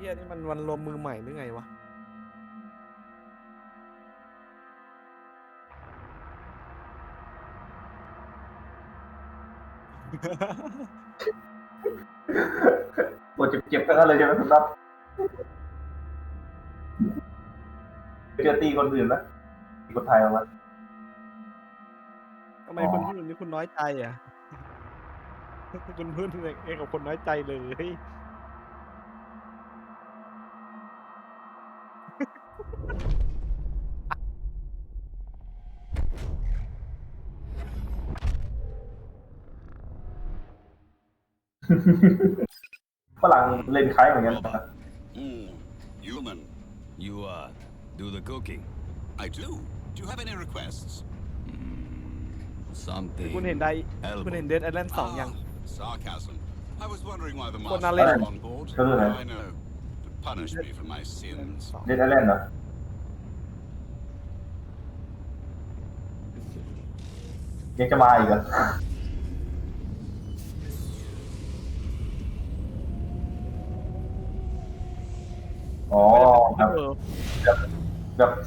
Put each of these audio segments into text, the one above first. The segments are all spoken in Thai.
เฮียนี่มันวันรวมมือใหม่หรือไงวะ ปวดเจ็บๆทั้งนั้นเลยใช่ไหมคุณรับเจอตีคนอื่นนะตีคนไทยเอามาทำไมอ๋อคุณพูดแบบนี้คุณน้อยใจอะ คุณพูดเองกับคนน้อยใจเลย ฝรั่งเล่นคล้ายเหมือนกันนะ Hmm. Human. You, uh, do the cooking. I do. Do you have any requests? Something. คุณเห็นได้ Elbow. คุณเห็นเดดไอแลนด์สองยัง sarcasm. I was wondering why the Well, master now let- was on board. No, no, no. I know. To punish me for my sins. เล่นไอแลนด์เหรอยังจะมาอีกเหรออ๋อ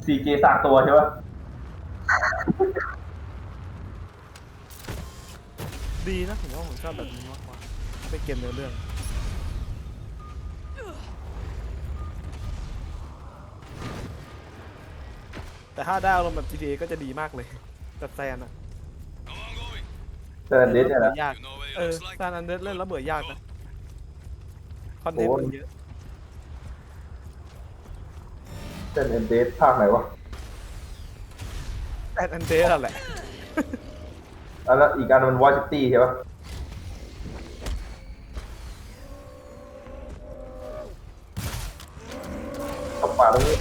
4K สางตัวใช่ปะดีนะผมว่าผมชอบแบบนี้มากกว่าไปเกมเนื้อเรื่อง แต่ถ้าได้อารมณ์แบบ GTA ก็จะดีมากเลยแต่แซนอะแซร์นดิเนี่ยนะ ยาก เออแซนอันเดอเล่นแล้วเบื่อยากนะ คอนเทนต์มันเยอะ เซนเอ็นเดสภาคไหนวะแซนอันเดอร์แหละอันนั้นอีกอันมันวอชิตี้ใช่ปะขับป่าตรงนี้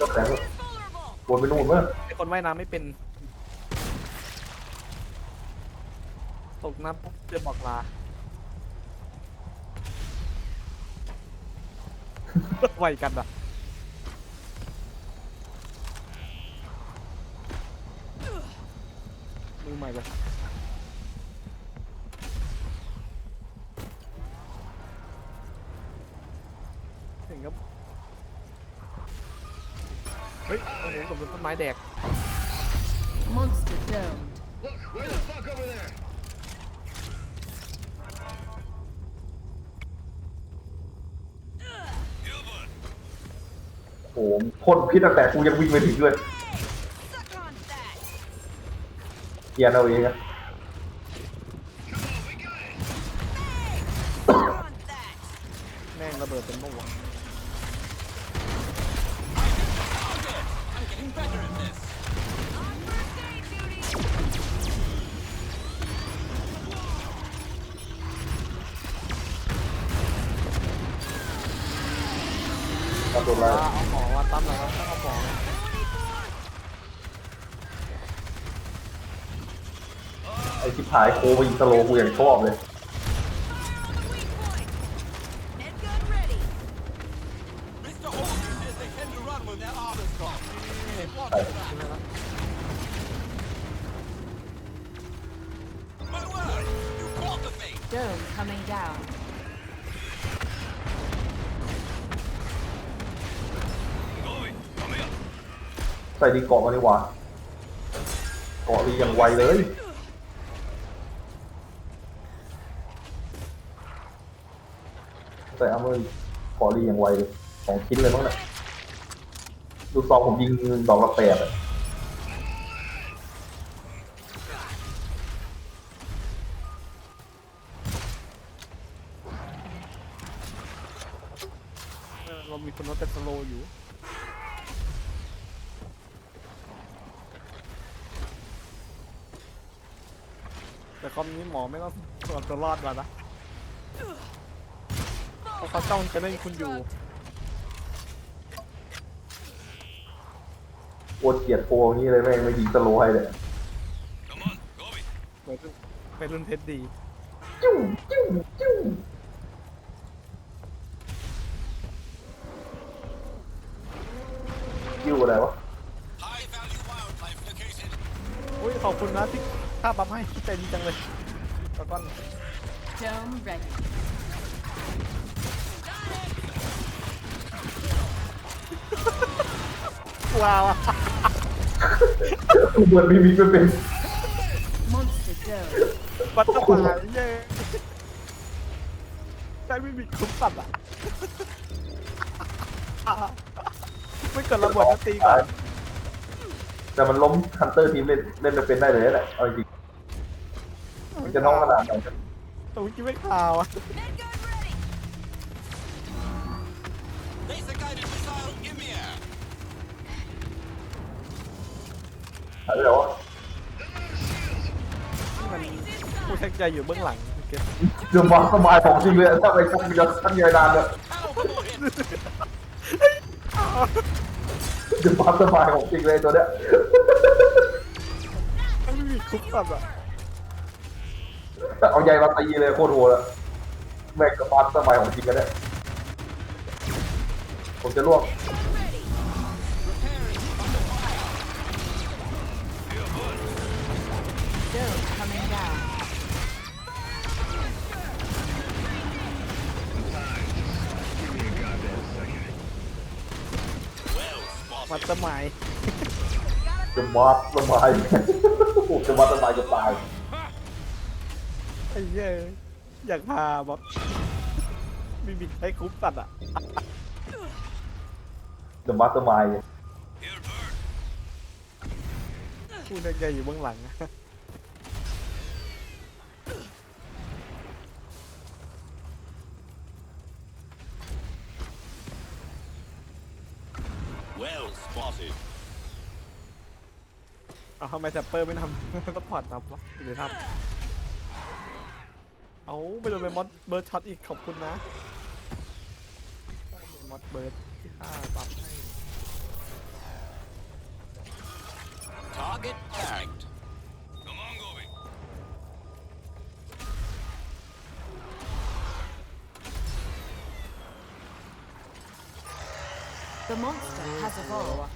ก็แสงวนไปนู่นเมื่อไอคนว่ายน้ำไม่เป็น ตกน้ำปุ๊บจะบอกลา ไวกันอะ มือใหม่เลยถึงครับ เฮ้ย โอ้โหกับต้นไม้แดก Monster domed. โอ้โหพ่นพิษตั้งแต่กูยังวิ่งไม่ถึงเลย เกียร์เอาเองอะ Suck on that. แม่งระเบิดเป็นเมื่อวาน I'm getting better at this. On first aid duty. ตำรวจว่ามา เอาหมอว่าตั้มแล้วต้องเอาหมอนะ อ้ชิบหายโคไปยิงสโลว์กูอย่างชอบเลย Weak point. Med gun ready. Mr. Holmes says they tend to run when their armor's gone. It wasn't that. My word! You caught the thing! Dome coming down. Going. Coming up. ใส่ดีเกาะมาดีกว่าเกาะดีอย่างไวเลย ส่อาร์เมอร์เกาะดีอย่างไวเลยสองชิ้นเลยมั้งเนี่ยดูซองผมยิงดอกละแปดอะเออเรามีคนรถเป็นสโลว์อยู่ แต่คอมนี้หมอไม่ต้องเอาตัวรอดมานะ ราะเขาจ้องจะเล่นคุณอยู่โอดเกลียดโฟอย่างนี้เลยแม่งไม่ยิงสโลว์ให้เลย Come on, going. เหมือนเป็นรุ่นเพชรดีจิ้วจิ้วจิ้วจิ้วอะไรวะ High value wildlife located. อุ้ยขอบคุณนะที่ค่าปั๊มให้ใจดีจังเลยแล้วก็ Dome ready. ว้าวอะเหมือนมีมีเป็นเป็น Monster dough. บัตเตอร์ฟลายเย้ใช้ไม่มีคุ้มสัตว์อะไม่เกิดระเบิดจะตีก่อนแต่มันล้มฮันเตอร์ทีมเล่นเล่นไม่เป็นได้เลยแหละเอาจริงมันจะน้องขนาดไหน แต่เมื่อกี้ไม่ข่าวอะ Med gun อะไรวะที่มันผู้แท็กใจอยู่เบื้องหลังเก็ตเดือดมาสบายของจริงเลยถ้าไปชักมีจะชักยายนานเลย Powerful hit. เดือดมาสบายของจริงเลยตัวเนี้ยไม่มีคุ้มสัตว์อะเอาใยมาตีเลยโคตรโหดอะแม่งกับมาสบายของจริงกันเนี่ยผมจะล่วง มัดสมัยจะมาสบายผมจะมาสบายจะตายไอ้เหี้ยอยากพาแบบมีบิดให้คุ้มสัตว์อะจะมาสบาย Here, bird. ผู้แท็กใจอยู่เบื้องหลัง Well spotted. เอาทำไมแซปเปอร์ไม่ทำสปอร์ตทำวะหรือทำเอาไปโดนไปมอสเบิร์ดช็อตอีกขอบคุณนะมอสเบิร์ดที่ห้าปั๊บให้ Target tagged. The monster has evolved.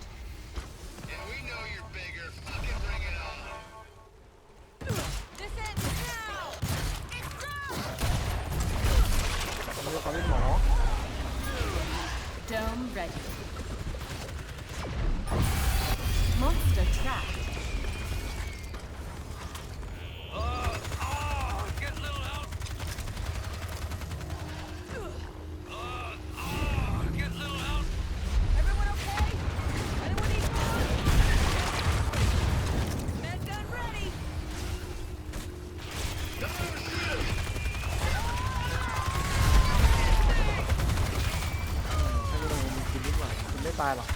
ตายหรอก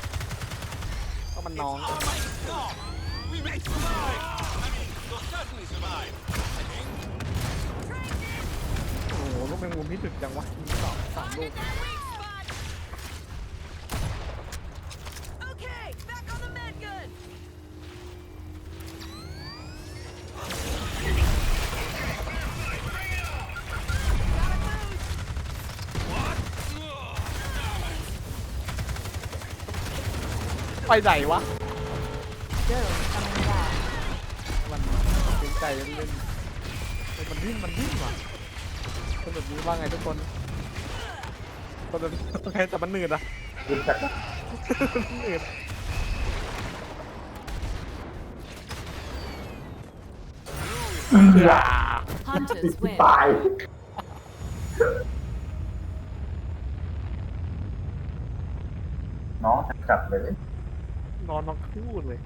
ก็มันน้อง Oh my god! We may survive! I mean, we'll certainly survive. I think. โอ้โหลูกแมงมุมที่ดึกจังวะยิงสองสามลูก ไปไหนวะ Dough coming down. มันเกรงใจเล่นเล่นเฮ้ยมันดิ้นมันดิ้นว่ะคนแบบนี้ว่าไงทุกคนคนแบบนี้ว่าไงแต่มันหนืดอะยืนชักมันหนืด Hunters win. ตายน้องจัดเลย นอนมาคู่เลย